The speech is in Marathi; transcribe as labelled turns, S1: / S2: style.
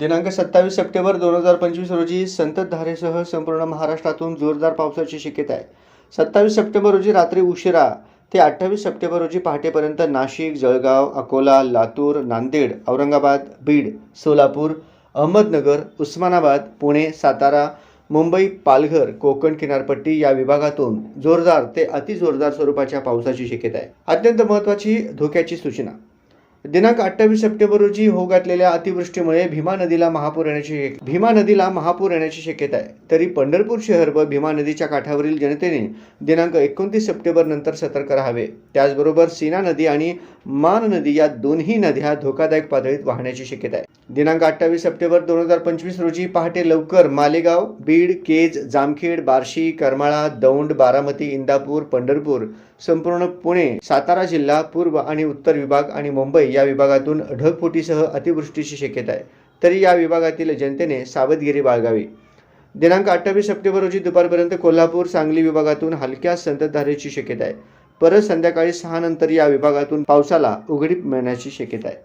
S1: दिनांक सत्तावीस सप्टेंबर दोन हजार पंचवीस रोजी संततधारेसह संपूर्ण महाराष्ट्रातून जोरदार पावसाची शक्यता आहे. सत्तावीस सप्टेंबर रोजी रात्री उशिरा ते अठ्ठावीस सप्टेंबर रोजी पहाटेपर्यंत नाशिक जळगाव अकोला लातूर नांदेड औरंगाबाद बीड सोलापूर अहमदनगर उस्मानाबाद पुणे सातारा मुंबई पालघर कोकण किनारपट्टी या विभागातून जोरदार ते अतिजोरदार स्वरूपाच्या पावसाची शक्यता आहे. अत्यंत महत्त्वाची धोक्याची सूचना. दिनांक अठ्ठावीस सप्टेंबर रोजी होऊ घातलेल्या अतिवृष्टीमुळे भीमा नदीला महापूर येण्याची भीमा नदीला महापूर येण्याची शक्यता आहे. तरी पंढरपूर शहर व भीमा नदीच्या काठावरील जनतेने दिनांक एकोणतीस सप्टेंबर नंतर सतर्क राहावे. त्याचबरोबर सीना नदी आणि मान नदी या दोन्ही नद्या धोकादायक पातळीत वाहण्याची शक्यता आहे. दिनांक अठ्ठावीस सप्टेंबर दोन हजार पंचवीस रोजी पहाटे लवकर मालेगाव बीड केज जामखेड बार्शी करमाळा दौंड बारामती इंदापूर पंढरपूर संपूर्ण पुणे सातारा जिल्हा पूर्व आणि उत्तर विभाग आणि मुंबई या विभागातून ढगफुटीसह अतिवृष्टीची शक्यता आहे. तरी या विभागातील जनतेने सावधगिरी बाळगावी. दिनांक अठ्ठावीस सप्टेंबर रोजी दुपारपर्यंत कोल्हापूर सांगली विभागातून हलक्या संततधारेची शक्यता आहे. परत संध्याकाळी सहा नंतर या विभागातून पावसाला उघडीप मिळण्याची शक्यता आहे.